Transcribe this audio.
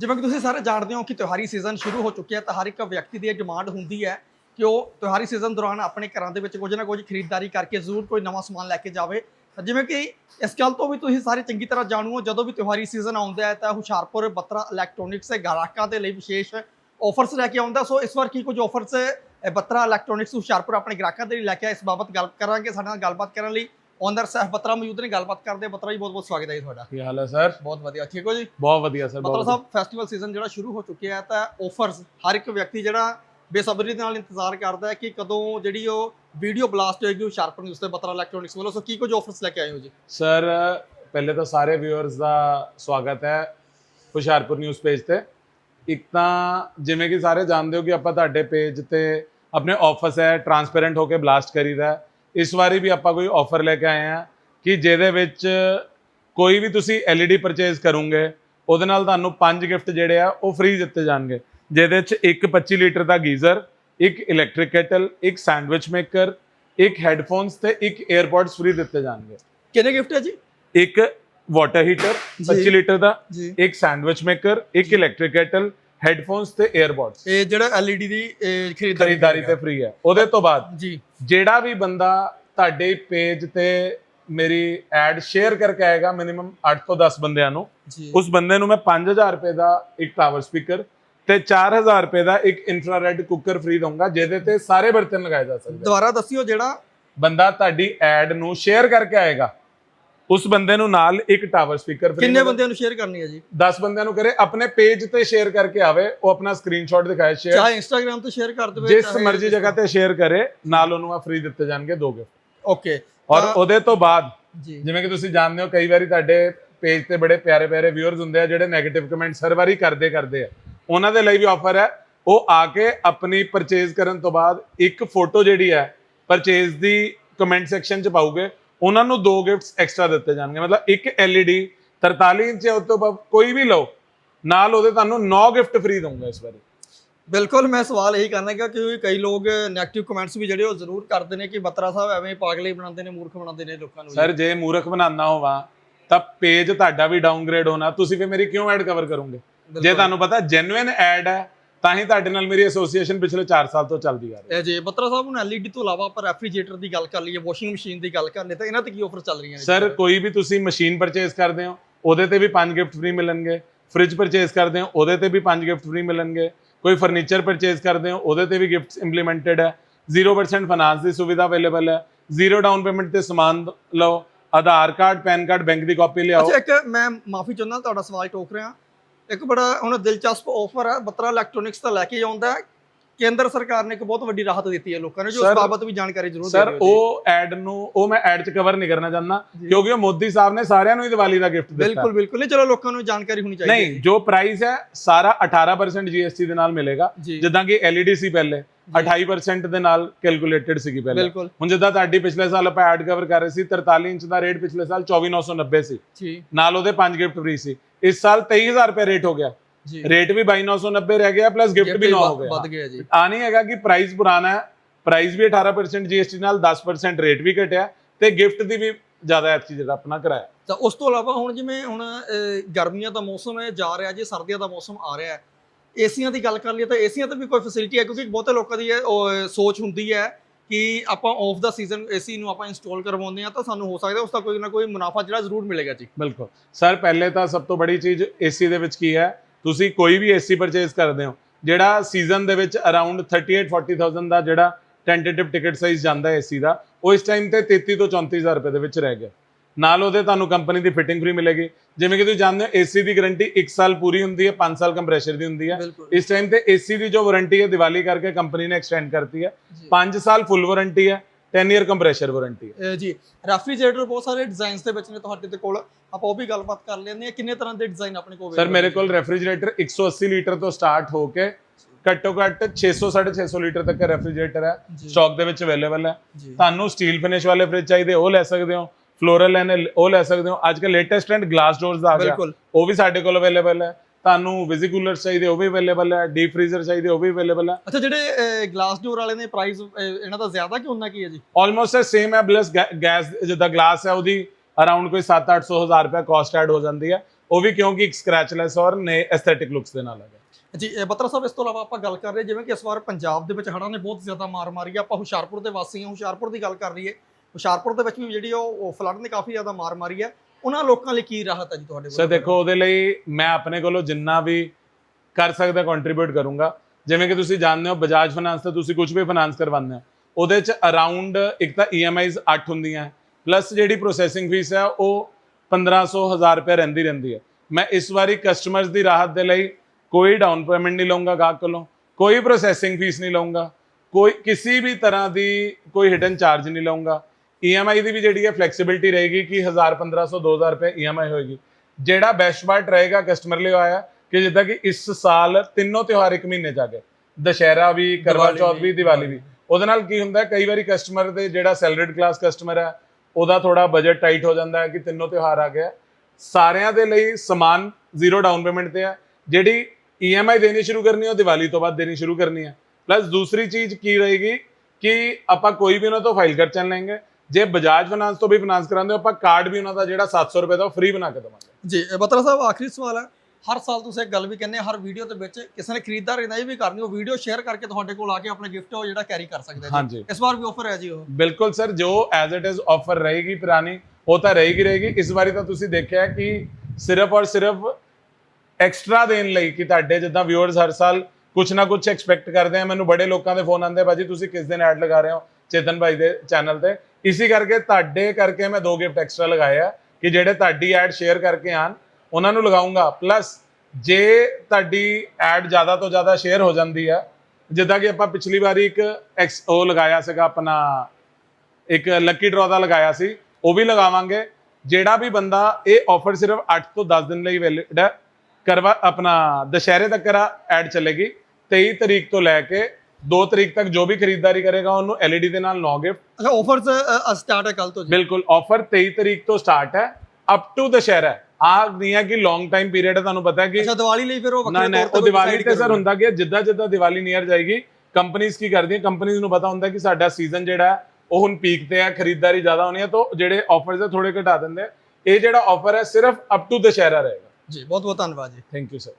ਜਿਵੇਂ ਕਿ ਤੁਸੀਂ ਸਾਰੇ ਜਾਣਦੇ ਹੋ ਕਿ ਤਿਉਹਾਰੀ ਸੀਜ਼ਨ ਸ਼ੁਰੂ ਹੋ ਚੁੱਕਿਆ ਤਾਂ ਹਰ ਇੱਕ ਵਿਅਕਤੀ ਦੀ ਇਹ ਡਿਮਾਂਡ ਹੁੰਦੀ ਹੈ ਕਿ ਉਹ ਤਿਉਹਾਰੀ ਸੀਜ਼ਨ ਦੌਰਾਨ ਆਪਣੇ ਘਰਾਂ ਦੇ ਵਿੱਚ ਕੁਝ ਨਾ ਕੁਝ ਖਰੀਦਦਾਰੀ ਕਰਕੇ ਜ਼ਰੂਰ ਕੋਈ ਨਵਾਂ ਸਮਾਨ ਲੈ ਕੇ ਜਾਵੇ। ਜਿਵੇਂ ਕਿ ਇਸ ਗੱਲ ਤੋਂ ਵੀ ਤੁਸੀਂ ਸਾਰੇ ਚੰਗੀ ਤਰ੍ਹਾਂ ਜਾਣੂ ਹੋ, ਜਦੋਂ ਵੀ ਤਿਉਹਾਰੀ ਸੀਜ਼ਨ ਆਉਂਦਾ ਹੈ ਤਾਂ ਹੁਸ਼ਿਆਰਪੁਰ ਬੱਤਰਾ ਇਲੈਕਟ੍ਰੋਨਿਕਸ ਦੇ ਗਾਹਕਾਂ ਦੇ ਲਈ ਵਿਸ਼ੇਸ਼ ਆਫਰਸ ਲੈ ਕੇ ਆਉਂਦਾ। ਸੋ ਇਸ ਵਾਰ ਕੀ ਕੁਝ ਆਫਰਸ ਬੱਤਰਾ ਇਲੈਕਟ੍ਰੋਨਿਕਸ ਹੁਸ਼ਿਆਰਪੁਰ ਆਪਣੇ ਗ੍ਰਾਹਕਾਂ ਦੇ ਲਈ ਲੈ ਕੇ ਆਇਆ ਇਸ ਬਾਬਤ ਗੱਲ ਕਰਾਂਗੇ। ਸਾਡੇ ਨਾਲ ਗੱਲਬਾਤ ਕਰਨ ਲਈ ਓਨਰ ਸਾਹਿਬ ਬੱਤਰਾ ਮੌਜੂਦ ਨੇ ਗੱਲਬਾਤ ਕਰਦੇ। ਬੱਤਰਾ ਜੀ ਬਹੁਤ ਬਹੁਤ ਸਵਾਗਤ ਹੈ ਜੀ ਤੁਹਾਡਾ। ਕੀ ਹਾਲ ਹੈ ਸਰ? ਬਹੁਤ ਵਧੀਆ। ਠੀਕ ਹੋ ਜੀ? ਬਹੁਤ ਵਧੀਆ ਸਰ ਬਹੁਤ ਸਾਹਿਬ ਫੈਸਟੀਵਲ ਸੀਜ਼ਨ ਜਿਹੜਾ ਸ਼ੁਰੂ ਹੋ ਚੁੱਕਿਆ ਹੈ ਤਾਂ ਆਫਰਸ ਹਰ ਇੱਕ ਵਿਅਕਤੀ ਜਿਹੜਾ ਬੇਸਬਰੀ ਦੇ ਨਾਲ ਇੰਤਜ਼ਾਰ ਕਰਦਾ ਹੈ ਕਿ ਕਦੋਂ ਜਿਹੜੀ ਉਹ ਵੀਡੀਓ ਬਲਾਸਟ ਹੋਏਗੀ ਉਹ ਸ਼ਾਰਪ ਨਿਊਜ਼ ਤੇ ਬਤਰਾ ਇਲੈਕਟ੍ਰੋਨਿਕਸ ਵੱਲੋਂ। ਸੋ ਕੀ ਕੁਝ ਆਫਰਸ ਲੈ ਕੇ ਆਏ ਹੋ ਜੀ? ਸਰ ਪਹਿਲੇ ਤਾਂ ਸਾਰੇ ਵਿਊਅਰਸ ਦਾ ਸਵਾਗਤ ਹੈ ਹੁਸ਼ਿਆਰਪੁਰ ਨਿਊਜ਼ ਪੇਜ ਤੇ। ਇੱਕ ਤਾਂ ਜਿਵੇਂ ਕਿ ਸਾਰੇ ਜਾਣਦੇ ਹੋ ਕਿ ਆਪਾਂ ਤੁਹਾਡੇ ਪੇਜ ਤੇ ਆਪਣੇ ਆਫਿਸ ਹੈ ਟਰਾਂਸਪੇਰੈਂਟ ਹੋ ਕੇ ਬਲਾਸਟ ਕਰੀਦਾ ਹੈ। ਇਸ ਵਾਰੀ ਵੀ ਆਪਾਂ ਕੋਈ ਆਫਰ ਲੈ ਕੇ ਆਏ ਹਾਂ ਕਿ ਜਿਹਦੇ ਵਿੱਚ ਕੋਈ ਵੀ ਤੁਸੀਂ LED ਪਰਚੇਜ਼ ਕਰੋਗੇ ਉਹਦੇ ਨਾਲ ਤੁਹਾਨੂੰ ਪੰਜ ਗਿਫਟ ਜਿਹੜੇ ਆ ਉਹ ਫ੍ਰੀ ਦਿੱਤੇ ਜਾਣਗੇ। ਜਿਹਦੇ ਵਿੱਚ ਇੱਕ 25 ਲੀਟਰ ਦਾ ਗੀਜ਼ਰ ਇੱਕ ਇਲੈਕਟ੍ਰਿਕ ਕੈਟਲ ਇੱਕ ਸੈਂਡਵਿਚ ਮੇਕਰ ਇੱਕ ਹੈੱਡਫੋਨਸ ਤੇ ਇੱਕ 에ਅਰਪੋਡਸ ਫ੍ਰੀ ਦਿੱਤੇ ਜਾਣਗੇ। ਕਿੰਨੇ ਗਿਫਟ ਹੈ ਜੀ? ਇੱਕ ਵਾਟਰ ਹੀਟਰ ਜੀ। 25 ਲੀਟਰ ਦਾ ਇੱਕ ਸੈਂਡਵਿਚ ਮੇਕਰ ਇੱਕ ਇਲੈਕਟ੍ਰਿਕ ਕੈਟਲ ਹੈੱਡਫੋਨਸ ਤੇ 에ਅਰਪੋਡਸ ਇਹ ਜਿਹੜਾ LED ਦੀ ਖਰੀਦਦਾਰੀ ਤੇ ਫ੍ਰੀ ਹੈ। ਉਹਦੇ ਤੋਂ ਬਾਅਦ ਜੀ। ਜਿਹੜਾ ਵੀ ਬੰਦਾ ਤੁਹਾਡੇ ਪੇਜ ਤੇ ਮੇਰੀ ਐਡ ਸ਼ੇਅਰ ਕਰਕੇ ਆਏਗਾ ਮਿਨੀਮਮ 8 ਤੋਂ 10 ਬੰਦਿਆਂ ਨੂੰ ਉਸ ਬੰਦੇ ਨੂੰ ਮੈਂ 5000 ਰੁਪਏ ਦਾ ਇੱਕ ਟਾਵਰ ਸਪੀਕਰ ਤੇ 4000 ਰੁਪਏ ਦਾ ਇੱਕ ਇਨਫਰਾਰੈਡ ਕੁੱਕਰ ਫ੍ਰੀ ਦਊਂਗਾ ਜਿਹਦੇ ਤੇ ਸਾਰੇ ਬਰਤਨ ਲਗਾਏ ਜਾ ਸਕਦੇ। ਦੁਬਾਰਾ ਦੱਸਿਓ ਜਿਹੜਾ ਬੰਦਾ ਤੁਹਾਡੀ ਐਡ ਨੂੰ ਸ਼ੇਅਰ ਕਰਕੇ ਆਏਗਾ ਉਸ ਬੰਦੇ ਨੂੰ ਨਾਲ ਇੱਕ ਟਾਵਰ ਸਪੀਕਰ ਫ੍ਰੀ ਕਿੰਨੇ ਬੰਦਿਆਂ ਨੂੰ ਸ਼ੇਅਰ ਕਰਨੀ ਹੈ ਜੀ? 10 ਬੰਦਿਆਂ ਨੂੰ ਕਰੇ ਆਪਣੇ ਪੇਜ ਤੇ ਸ਼ੇਅਰ ਕਰਕੇ ਆਵੇ ਉਹ ਆਪਣਾ ਸਕਰੀਨਸ਼ਾਟ ਦਿਖਾਏ ਸ਼ੇਅਰ ਚਾਹੇ ਇੰਸਟਾਗ੍ਰam ਤੇ ਸ਼ੇਅਰ ਕਰ ਦੇਵੇ ਜਿਸ ਮਰਜ਼ੀ ਜਗ੍ਹਾ ਤੇ ਸ਼ੇਅਰ ਕਰੇ ਨਾਲ ਉਹਨੂੰ ਆ ਫ੍ਰੀ ਦਿੱਤੇ ਜਾਣਗੇ ਦੋ ਗਿਫਟ ਓਕੇ ਔਰ ਉਹਦੇ ਤੋਂ ਬਾਅਦ ਜਿਵੇਂ ਕਿ ਤੁਸੀਂ ਜਾਣਦੇ ਹੋ ਕਈ ਵਾਰੀ ਤੁਹਾਡੇ ਪੇਜ ਤੇ ਬੜੇ ਪਿਆਰੇ ਪਿਆਰੇ ਵਿਊਅਰਸ ਹੁੰਦੇ ਆ ਜਿਹੜੇ 네ਗੇਟਿਵ ਕਮੈਂਟਸ ਹਰ ਵਾਰੀ ਕਰਦੇ ਕਰਦੇ ਆ। ਉਹਨਾਂ ਦੇ ਲਈ ਵੀ ਆਫਰ ਹੈ ਉਹ ਆ ਕੇ ਆਪਣੀ ਪਰਚੇਜ਼ ਕਰਨ ਤੋਂ ਬਾਅਦ ਇੱਕ ਫੋਟੋ ਜਿਹੜੀ ਹੈ ਪਰਚੇਜ਼ ਦੀ ਕਮੈਂਟ ਸੈਕਸ਼ਨ 'ਚ ਪਾਉਗੇ ਉਹਨਾਂ ਨੂੰ ਦੋ ਗਿਫਟਸ ਐਕਸਟਰਾ ਦਿੱਤੇ ਜਾਣਗੇ। ਮਤਲਬ ਇੱਕ LED 43 ਇੰਚ ਉਸ ਤੋਂ ਬਾਅਦ ਕੋਈ ਵੀ ਲਓ ਨਾਲ ਉਹਦੇ ਤੁਹਾਨੂੰ 9 ਗਿਫਟ ਫ੍ਰੀ ਦਊਂਗਾ ਇਸ ਵਾਰੀ। ਬਿਲਕੁਲ ਮੈਂ ਸਵਾਲ ਇਹੀ ਕਰਨਾ ਕਿ ਕਿਉਂਕਿ ਕਈ ਲੋਕ 네ਗੇਟਿਵ ਕਮੈਂਟਸ ਵੀ ਜਿਹੜੇ ਉਹ ਜ਼ਰੂਰ ਕਰਦੇ ਨੇ ਕਿ ਬੱਤਰਾ ਸਾਹਿਬ ਐਵੇਂ ਪਾਗਲੇ ਬਣਾਉਂਦੇ ਨੇ ਮੂਰਖ ਬਣਾਉਂਦੇ ਨੇ ਲੋਕਾਂ ਨੂੰ। ਸਰ ਜੇ ਮੂਰਖ ਬਣਾਉਣਾ ਹੋਵਾ ਤਾਂ ਪੇਜ ਤੁਹਾਡਾ ਵੀ ਡਾਊਨਗ੍ਰੇਡ ਹੋਣਾ। ਤੁਸੀਂ ਫਿਰ ਮੇਰੀ ਕਿਉਂ ਐਡ ਕਵਰ ਕਰੋਗੇ? ਜੇ ਤੁਹਾਨੂੰ ਪਤਾ ਜੈਨੂਇਨ ਐਡ ਹੈ ਤਾਂ ਹੀ ਤੁਹਾਡੇ ਨਾਲ ਮੇਰੀ ਐਸੋਸੀਏਸ਼ਨ ਪਿਛਲੇ 4 ਸਾਲ ਤੋਂ ਚੱਲਦੀ ਆ ਰਹੀ ਹੈ। ਜੇ ਬੱਤਰਾ ਸਾਹਿਬ ਹੁਣ LED ਤੋਂ ਇਲਾਵਾ ਆਪਾਂ ਰੈਫਰੀਜਰੇਟਰ ਦੀ ਗੱਲ ਕਰ ਲਈਏ ਵਾਸ਼ਿੰਗ ਮਸ਼ੀਨ ਦੀ ਗੱਲ ਕਰ ਲਈਏ ਤਾਂ ਇਹਨਾਂ ਤੇ ਕੀ ਆਫਰ ਚੱਲ ਰਹੀਆਂ ਨੇ? ਸਰ ਕੋਈ ਵੀ ਤੁਸੀਂ ਮਸ਼ੀਨ ਪਰਚੇਸ ਕਰਦੇ ਹੋ ਉਹਦੇ ਤੇ ਵੀ 5 ਗਿਫਟ ਫ੍ਰੀ ਮਿਲਣਗੇ। ਫ੍ਰਿਜ ਪਰਚੇਸ ਕਰਦੇ ਹੋ ਉਹਦੇ ਤੇ ਵੀ 5 ਗਿਫਟ ਫ੍ਰੀ ਮਿਲਣਗੇ। ਕੋਈ ਫਰਨੀਚਰ ਪਰਚੇਸ ਕਰਦੇ ਹੋ ਉਹਦੇ ਤੇ ਵੀ ਗਿਫਟਸ ਇੰਪਲੀਮੈਂਟਡ ਹੈ। 0% ਫਾਈਨਾਂਸ ਦੀ ਸੁਵਿਧਾ ਅਵੇਲੇਬਲ ਹੈ। ਜ਼ੀਰੋ ਡਾਊਨ ਪੇਮੈਂਟ ਤੇ ਸਮਾਨ ਲਓ। Aadhaar card PAN card bank ਦੀ ਕਾਪੀ ਲਿਆਓ। ਅੱਛਾ ਇੱਕ ਮੈਂ ਮਾਫੀ ਚਾਹੁੰਦਾ ਤੁਹਾਡਾ ਸਵਾਲ ਟੋਕ ਰਿਹਾ। ਇੱਕ ਬੜਾ ਹੁਣ ਦਿਲਚਸਪ ਆਫਰ ਹੈ ਬੱਤਰਾ ਇਲੈਕਟ੍ਰੋਨਿਕਸ ਤਾਂ ਲੈ ਕੇ ਆਉਂਦਾ ਹੈ। ਕੇਂਦਰ ਸਰਕਾਰ ਨੇ ਇੱਕ ਬਹੁਤ ਵੱਡੀ ਰਾਹਤ ਦਿੱਤੀ ਹੈ ਲੋਕਾਂ ਨੂੰ ਜੋ ਉਸ Sir, ਬਾਬਤ ਵੀ ਜਾਣਕਾਰੀ ਜ਼ਰੂਰ ਦੇ ਸਰ ਦਿਓ ਜੀ। ਉਹ ਐਡ ਨੂੰ ਉਹ ਮੈਂ ਐਡ ਚ ਕਵਰ ਨਹੀਂ ਕਰਨਾ ਚਾਹੁੰਦਾ। ਕਿਉਂਕਿ ਉਹ ਮੋਦੀ ਸਾਹਿਬ ਨੇ ਸਾਰਿਆਂ ਨੂੰ ਹੀ ਦੀਵਾਲੀ ਦਾ ਗਿਫਟ ਦਿੱਤਾ। ਬਿਲਕੁਲ ਬਿਲਕੁਲ। ਨਹੀਂ ਚਲੋ ਲੋਕਾਂ ਨੂੰ ਜਾਣਕਾਰੀ ਹੋਣੀ ਚਾਹੀਦੀ ਨਹੀਂ ਜੋ ਪ੍ਰਾਈਸ ਹੈ ਸਾਰਾ 18% GST ਦੇ ਨਾਲ ਮਿਲੇਗਾ। ਜਿੱਦਾਂ ਕਿ LED ਸੀ ਪਹਿਲੇ 28% ਦੇ ਨਾਲ ਕੈਲਕੂਲੇਟਡ ਸੀਗੀ ਪਹਿਲੇ। ਹੁਣ ਜਿੱਦਾਂ ਤੁਹਾਡੀ ਪਿਛਲੇ ਸਾਲ ਆਪਾਂ ਐਡ ਕਵਰ ਕਰ ਰਹੇ ਸੀ 43 ਇੰਚ ਦਾ ਰੇਟ ਪਿਛਲੇ ਸਾਲ 24990 ਸੀ ਨਾਲ ਉਹਦੇ 5 ਗਿਫਟ ਫ੍ਰੀ ਸੀ। ਇਸ ਸਾਲ 23000 ਰੁਪਏ ਰੇਟ ਹੋ ਗਿਆ। ਜੀ। ਰੇਟ ਵੀ 22990 ਰਹਿ ਗਿਆ ਪਲੱਸ ਗਿਫਟ ਵੀ 9 ਹੋ ਗਿਆ। ਵੱਧ ਗਿਆ ਜੀ। ਆ ਨਹੀਂ ਹੈਗਾ ਕਿ ਪ੍ਰਾਈਸ ਪੁਰਾਣਾ ਹੈ ਪ੍ਰਾਈਸ ਵੀ 18% GST ਨਾਲ 10% ਰੇਟ ਵੀ ਘਟਿਆ ਤੇ ਗਿਫਟ ਦੀ ਵੀ ਜ਼ਿਆਦਾ ਐਤਕੀ ਜਿਹੜਾ ਆਪਣਾ ਕਰਾਇਆ। ਤਾਂ ਉਸ ਤੋਂ ਇਲਾਵਾ ਹੁਣ ਜਿਵੇਂ ਹੁਣ ਅਹ, ਗਰਮੀਆਂ ਦਾ ਮੌਸਮ ਹੈ ਜਾ ਰਿਹਾ ਜੀ ਸਰਦੀਆਂ ਦਾ ਮੌਸਮ ਆ ਰਿਹਾ ਹੈ। ਏਸੀਆਂ ਦੀ ਗੱਲ ਕਰ ਲਈਏ ਤਾਂ ਏਸੀਆਂ ਤੇ ਵੀ ਕੋਈ ਫੈਸਿਲਿਟੀ ਹੈ ਕਿਉਂਕਿ ਬਹੁਤੇ ਲੋਕਾਂ ਦੀ ਇਹ ਉਹ, ਸੋਚ ਹੁੰਦੀ ਹੈ ਕਿ ਆਪਾਂ ਆਫ ਦਾ ਸੀਜ਼ਨ ਏਸੀ ਨੂੰ ਆਪਾਂ ਇੰਸਟਾਲ ਕਰਵਾਉਂਦੇ ਆ ਤਾਂ ਸਾਨੂੰ ਹੋ ਸਕਦਾ ਉਸ ਦਾ ਕੋਈ ਨਾ ਕੋਈ ਮੁਨਾਫਾ ਜਿਹੜਾ ਜ਼ਰੂਰ ਮਿਲੇਗਾ ਜੀ। ਬਿਲਕੁਲ। ਸਰ, ਪਹਿਲੇ ਤਾਂ ਸਭ ਤੋਂ ਬੜੀ ਚੀਜ਼ ਏਸੀ ਦੇ ਵਿੱਚ ਕੀ ਹੈ? ਤੁਸੀਂ ਕੋਈ ਵੀ ਏਸੀ ਪਰਚੇਸ ਕਰਦੇ ਹੋ, ਜਿਹੜਾ ਸੀਜ਼ਨ ਦੇ ਵਿੱਚ ਅਰਾਊਂਡ 38 40000 ਦਾ ਜਿਹੜਾ ਟੈਂਟੇਟਿਵ ਟਿਕਟ ਸਾਈਜ਼ ਜਾਂਦਾ ਏਸੀ ਦਾ, ਉਹ ਇਸ ਟਾਈਮ ਤੇ 33 ਤੋਂ 34000 ਰੁਪਏ ਦੇ ਵਿੱਚ ਰਹਿ ਗਿਆ। ਨਾਲ ਉਹਦੇ ਤੁਹਾਨੂੰ ਕੰਪਨੀ ਦੀ ਫਿਟਿੰਗ ਫ੍ਰੀ ਮਿਲੇਗੀ। ਜਿਵੇਂ ਕਿ ਤੁਸੀਂ ਜਾਣਦੇ ਹੋ ਏਸੀ ਦੀ ਗਾਰੰਟੀ 1 ਸਾਲ ਪੂਰੀ ਹੁੰਦੀ ਹੈ 5 ਸਾਲ ਕੰਪਰੈਸ਼ਰ ਦੀ ਹੁੰਦੀ ਹੈ। ਇਸ ਟਾਈਮ ਤੇ ਏਸੀ ਦੀ ਜੋ ਵਾਰੰਟੀ ਹੈ ਦੀਵਾਲੀ ਕਰਕੇ ਕੰਪਨੀ ਨੇ ਐਕਸਟੈਂਡ ਕਰਤੀ ਹੈ। 5 ਸਾਲ ਫੁੱਲ ਵਾਰੰਟੀ ਹੈ 10 ਇਅਰ ਕੰਪਰੈਸ਼ਰ ਵਾਰੰਟੀ ਹੈ। ਜੀ ਰੈਫਰੀਜਰੇਟਰ ਬਹੁਤ ਸਾਰੇ ਡਿਜ਼ਾਈਨਸ ਦੇ ਵਿੱਚ ਨੇ ਤੁਹਾਡੇ ਦੇ ਕੋਲ। ਆਪਾਂ ਉਹ ਵੀ ਗੱਲਬਾਤ ਕਰ ਲੈਂਦੇ ਆ ਕਿੰਨੇ ਤਰ੍ਹਾਂ ਦੇ ਡਿਜ਼ਾਈਨ ਆਪਣੇ ਕੋਲ ਸਰ ਮੇਰੇ ਕੋਲ ਰੈਫਰੀਜਰੇਟਰ 180 ਲੀਟਰ ਤੋਂ ਸਟਾਰਟ ਹੋ ਕੇ ਘੱਟੋ ਘੱਟ 600 650 ਲੀਟਰ ਤੱਕ ਦਾ ਰੈਫਰੀਜਰੇਟਰ ਹੈ। ਸਟਾਕ ਦੇ ਵਿੱਚ ਅਵੇਲੇਬਲ ਹੈ। ਤੁਹਾਨੂੰ ਸਟੀਲ ਫਿਨਿਸ਼ ਵਾਲੇ ਫ੍ਰਿਜ ਚਾਹੀਦੇ ਉਹ ਲੈ ਸਕਦੇ ਹੋ। ਫਲੋਰਲ ਲੈਣੇ ਉਹ ਲੈ ਸਕਦੇ ਹੋ। ਅੱਜ ਕੱਲ ਲੇਟੈਸਟ ਟ੍ਰੈਂਡ ਗਲਾਸ ਡੋਰਸ ਦਾ ਆ ਗਿਆ। ਉਹ ਵੀ ਸਾਡੇ ਕੋਲ ਅਵੇਲੇਬਲ ਹੈ। ਤੁਹਾਨੂੰ ਵਿਜ਼ੀਕੂਲਰਸ ਚਾਹੀਦੇ ਉਹ ਵੀ ਅਵੇਲੇਬਲ ਹੈ। ਡੀਪ ਫ੍ਰੀਜ਼ਰ ਚਾਹੀਦੇ ਉਹ ਵੀ ਅਵੇਲੇਬਲ ਹੈ। ਅੱਛਾ ਜਿਹੜੇ ਗਲਾਸ ਡੋਰ ਵਾਲੇ ਨੇ ਪ੍ਰਾਈਸ ਇਹਨਾਂ ਦਾ ਜ਼ਿਆਦਾ ਕਿ ਉਹਨਾਂ ਕੀ ਹੈ ਜੀ? ਆਲਮੋਸਟ ਸੇਮ ਹੈ ਪਲੱਸ ਗੈਸ ਜਿੱਦਾਂ ਗਲਾਸ ਹੈ ਉਹਦੀ ਅਰਾਊਂਡ ਕੋਈ 7-800 ਹਜ਼ਾਰ ਰੁਪਏ ਕਾਸਟ ਐਡ ਹੋ ਜਾਂਦੀ ਹੈ। ਉਹ ਵੀ ਕਿਉਂਕਿ ਇੱਕ ਸਕ੍ਰੈਚਲੈਸ ਔਰ ਨਏ ਐਸਥੈਟਿਕ ਲੁੱਕਸ ਦੇ ਨਾਲ ਹੈਗਾ ਜੀ ਬਤਰਾ ਸਾਹਿਬ ਇਸ ਤੋਂ ਇਲਾਵਾ ਆਪਾਂ ਗੱਲ ਕਰ ਰਹੇ ਜਿਵੇਂ ਕਿ ਇਸ ਵਾਰ ਪੰਜਾਬ ਦੇ ਵਿੱਚ ਹੜ੍ਹਾਂ ਨੇ ਬਹੁਤ ਜ਼ਿਆਦਾ ਮਾਰ ਮਾਰੀ ਹੈ। ਆਪਾਂ ਹੁਸ਼ਿਆਰਪੁਰ ਦੇ ਵਾਸੀ ਹਾਂ ਹੁਸ਼ਿਆਰਪੁਰ ਦੀ ਗੱਲ ਕਰ ਲਈਏ। ਹੁਸ਼ਿਆਰਪੁਰ ਦੇ ਵਿੱਚ ਵੀ ਜਿਹੜੀ ਉਹ ਫਲੱਡ ਨੇ ਕਾਫੀ ਜ਼ਿਆਦਾ ਮਾਰ ਮਾਰੀ ਹੈ। ਉਹਨਾਂ ਲੋਕਾਂ ਲਈ ਕੀ ਰਾਹਤ ਹੈ ਜੀ ਤੁਹਾਡੇ ਸਰ ਦੇਖੋ ਉਹਦੇ ਲਈ ਮੈਂ ਆਪਣੇ ਕੋਲੋਂ ਜਿੰਨਾ ਵੀ ਕਰ ਸਕਦਾ ਕੰਟਰੀਬਿਊਟ ਕਰੂੰਗਾ। ਜਿਵੇਂ ਕਿ ਤੁਸੀਂ ਜਾਣਦੇ ਹੋ ਬਜਾਜ ਫਾਈਨਾਂਸ ਤੇ ਤੁਸੀਂ ਕੁਝ ਵੀ ਫਾਈਨਾਂਸ ਕਰਵਾਉਂਦੇ ਹੋ ਉਹਦੇ ਚ ਅਰਾਊਂਡ ਇੱਕ ਤਾਂ EMIs 8 ਹੁੰਦੀਆਂ ਪਲੱਸ ਜਿਹੜੀ ਪ੍ਰੋਸੈਸਿੰਗ ਫੀਸ ਹੈ ਉਹ 1500 1000 ਰੁਪਏ ਰਹਿੰਦੀ ਰਹਿੰਦੀ ਹੈ। ਮੈਂ ਇਸ ਵਾਰੀ ਕਸਟਮਰਸ ਦੀ ਰਾਹਤ ਦੇ ਲਈ ਕੋਈ ਡਾਊਨ ਪੇਮੈਂਟ ਨਹੀਂ ਲਵਾਂਗਾ ਗਾਹਕ ਕੋਲੋਂ ਕੋਈ ਪ੍ਰੋਸੈਸਿੰਗ ਫੀਸ ਨਹੀਂ ਲਵਾਂਗਾ ਕੋਈ ਕਿਸੇ ਵੀ ਤਰ੍ਹਾਂ ਦੀ ਕੋਈ ਹਿਡਨ ਚਾਰਜ ਨਹੀਂ ਲਵਾਂਗਾ EMI ਦੀ ਵੀ ਜਿਹੜੀ ਹੈ ਫਲੈਕਸੀਬਿਲਿਟੀ ਰਹੇਗੀ ਕਿ 1000 1500 2000 ਰੁਪਏ EMI ਹੋਏਗੀ। ਜਿਹੜਾ ਬੈਸਟ ਪਾਰਟ ਰਹੇਗਾ ਕਸਟਮਰ ਲਈ ਆਇਆ ਕਿ ਜਿੱਦਾਂ ਕਿ ਇਸ ਸਾਲ ਤਿੰਨੋਂ ਤਿਉਹਾਰ ਇੱਕ ਮਹੀਨੇ ਚ ਆ ਗਏ। ਦੁਸ਼ਹਿਰਾ ਵੀ ਕਰਵਾ ਚੌਥ ਵੀ, ਦੀਵਾਲੀ ਵੀ। ਉਹਦੇ ਨਾਲ ਕੀ ਹੁੰਦਾ ਕਈ ਵਾਰੀ ਕਸਟਮਰ ਦੇ ਜਿਹੜਾ ਸੈਲਰੀਡ ਕਲਾਸ ਕਸਟਮਰ ਹੈ ਉਹਦਾ ਥੋੜਾ ਬਜਟ ਟਾਈਟ ਹੋ ਜਾਂਦਾ ਹੈ ਕਿ ਤਿੰਨੋਂ ਤਿਉਹਾਰ ਆ ਗਿਆ ਸਾਰਿਆਂ ਦੇ ਲਈ ਸਮਾਨ ਜ਼ੀਰੋ ਡਾਊਨ ਪੇਮੈਂਟ ਤੇ ਹੈ ਜਿਹੜੀ EMI ਦੇਣੀ ਸ਼ੁਰੂ ਕਰਨੀ ਹੈ ਉਹ ਦੀਵਾਲੀ ਤੋਂ ਬਾਅਦ ਦੇਣੀ ਸ਼ੁਰੂ ਕਰਨੀ ਹੈ। ਪਲੱਸ ਦੂਸਰੀ ਚੀਜ਼ ਕੀ ਰਹੇਗੀ ਕਿ ਆਪਾਂ ਕੋਈ ਵੀ ਉਹਨਾਂ ਤੋਂ ਫਾਈਲ ਕਰ ਚੱਲ ਲੈਂਗੇ ਜੇ ਬਜਾਜ ਫਾਈਨਾਂਸ ਤੋਂ ਵੀ ਫਾਈਨਾਂਸ ਕਰਾਉਂਦੇ ਹੋ ਆਪਾਂ ਕਾਰਡ ਵੀ ਉਹਨਾਂ ਦਾ ਜਿਹੜਾ 700 ਰੁਪਏ ਦਾ ਉਹ ਫ੍ਰੀ ਬਣਾ ਕੇ ਦੇਵਾਂਗੇ। ਜੀ ਇਹ ਬਤਰਾ ਸਾਹਿਬ ਆਖਰੀ ਸਵਾਲ ਹੈ। ਹਰ ਸਾਲ ਤੁਸੀਂ ਇੱਕ ਗੱਲ ਵੀ ਕਹਿੰਦੇ ਹਰ ਵੀਡੀਓ ਦੇ ਵਿੱਚ ਕਿਸੇ ਨੇ ਖਰੀਦਦਾਰੀ ਨਹੀਂ ਵੀ ਕਰਨੀ ਉਹ ਵੀਡੀਓ ਸ਼ੇਅਰ ਕਰਕੇ ਤੁਹਾਡੇ ਕੋਲ ਆ ਕੇ ਆਪਣਾ ਗਿਫਟ ਉਹ ਜਿਹੜਾ ਕੈਰੀ ਕਰ ਸਕਦਾ ਜੀ। ਇਸ ਵਾਰ ਵੀ ਆਫਰ ਹੈ ਜੀ ਉਹ? ਬਿਲਕੁਲ ਸਰ ਜੋ ਐਜ਼ ਇਟ ਇਜ਼ ਆਫਰ ਰਹੇਗੀ ਪੁਰਾਣੀ ਉਹ ਤਾਂ ਰਹੇਗੀ ਰਹੇਗੀ। ਇਸ ਵਾਰੀ ਤਾਂ ਤੁਸੀਂ ਦੇਖਿਆ ਕਿ ਸਿਰਫ ਔਰ ਸਿਰਫ ਐਕਸਟਰਾ ਦੇਣ ਲਈ ਕਿ ਤੁਹਾਡੇ ਜਿੱਦਾਂ ਵਿਊਅਰਸ ਹਰ ਸਾਲ ਕੁਝ ਨਾ ਕੁਝ ਐਕਸਪੈਕਟ ਕਰਦੇ ਆ ਮੈਨੂੰ ਬੜੇ ਲੋਕਾਂ ਦੇ ਫੋਨ ਆਉਂਦੇ ਭਾਜੀ ਤੁਸੀਂ ਕਿਸ ਦਿਨ ਐਡ ਲਗਾ ਰਹੇ ਹੋ? ਚੇਤਨ ਭਾਈ ਦੇ ਚੈਨਲ ਤੇ। ਇਸੇ ਕਰਕੇ ਤੁਹਾਡੇ ਕਰਕੇ ਮੈਂ ਦੋ ਗਿਫਟ ਐਕਸਟਰਾ ਲਗਾਏ ਆ ਕਿ ਜਿਹੜੇ ਤੁਹਾਡੀ ਐਡ ਸ਼ੇਅਰ ਕਰਕੇ ਆਣ ਉਹਨਾਂ ਨੂੰ ਲਗਾਉਂਗਾ। ਪਲੱਸ ਜੇ ਤੁਹਾਡੀ ਐਡ ਜ਼ਿਆਦਾ ਤੋਂ ਜ਼ਿਆਦਾ ਸ਼ੇਅਰ ਹੋ ਜਾਂਦੀ ਆ, ਜਿੱਦਾਂ ਕਿ ਆਪਾਂ ਪਿਛਲੀ ਵਾਰੀ ਇੱਕ ਐਕਸ ਉਹ ਲਗਾਇਆ ਸੀਗਾ ਆਪਣਾ, ਇੱਕ ਲੱਕੀ ਡਰਾ ਦਾ ਲਗਾਇਆ ਸੀ, ਉਹ ਵੀ ਲਗਾਵਾਂਗੇ। ਜਿਹੜਾ ਵੀ ਬੰਦਾ ਇਹ ਆਫਰ ਸਿਰਫ 8 ਤੋਂ 10 ਦਿਨ ਲਈ ਵੈਲਿਡ ਹੈ, ਕਰਵਾ, ਆਪਣਾ ਦੁਸ਼ਹਿਰੇ ਤੱਕ ਐਡ ਚੱਲੇਗੀ। 23 ਤਰੀਕ ਤੋਂ ਲੈ ਕੇ 2 ਤਰੀਕ ਤੱਕ ਜੋ ਵੀ ਖਰੀਦਦਾਰੀ ਕਰੇਗਾ ਉਹਨੂੰ LED ਦੇ ਨਾਲ 9 ਗਿਫਟ ਅੱਛਾ ਆਫਰਸ ਸਟਾਰਟ ਹੈ ਕੱਲ ਤੋਂ ਜੀ। ਬਿਲਕੁਲ ਆਫਰ 23 ਤਰੀਕ ਤੋਂ ਸਟਾਰਟ ਹੈ ਅਪ ਟੂ ਦੁਸ਼ਹਿਰਾ ਆ ਨਹੀਂ ਹੈ ਕਿ ਲੌਂਗ ਟਾਈਮ ਪੀਰੀਅਡ ਹੈ ਤੁਹਾਨੂੰ ਪਤਾ ਹੈ ਕਿ ਅੱਛਾ ਦੀਵਾਲੀ ਲਈ ਫਿਰ ਉਹ ਵੱਖਰੇ ਤੌਰ ਤੇ ਉਹ ਦੀਵਾਲੀ ਤੇ ਸਰ। ਹੁੰਦਾ ਕਿ ਜਿੱਦਾਂ ਜਿੱਦਾਂ ਦੀਵਾਲੀ ਨੀਅਰ ਜਾਏਗੀ ਕੰਪਨੀਆਂ ਕੀ ਕਰਦੀਆਂ ਕੰਪਨੀਆਂ ਨੂੰ ਪਤਾ ਹੁੰਦਾ ਕਿ ਸਾਡਾ ਸੀਜ਼ਨ ਜਿਹੜਾ ਉਹ ਹੁਣ ਪੀਕ ਤੇ ਹੈ ਖਰੀਦਦਾਰੀ ਜ਼ਿਆਦਾ ਹੋਣੀ ਹੈ ਤਾਂ ਜਿਹੜੇ ਆਫਰਸ ਹੈ ਥੋੜੇ ਘਟਾ ਦਿੰਦੇ। ਇਹ ਜਿਹੜਾ ਆਫਰ ਹੈ ਸਿਰਫ ਅਪ ਟੂ ਦੁਸ਼ਹਿਰਾ ਰਹੇਗਾ। ਜੀ ਬਹੁਤ ਬਹੁਤ ਧੰਨਵਾਦ ਜੀ। Thank you sir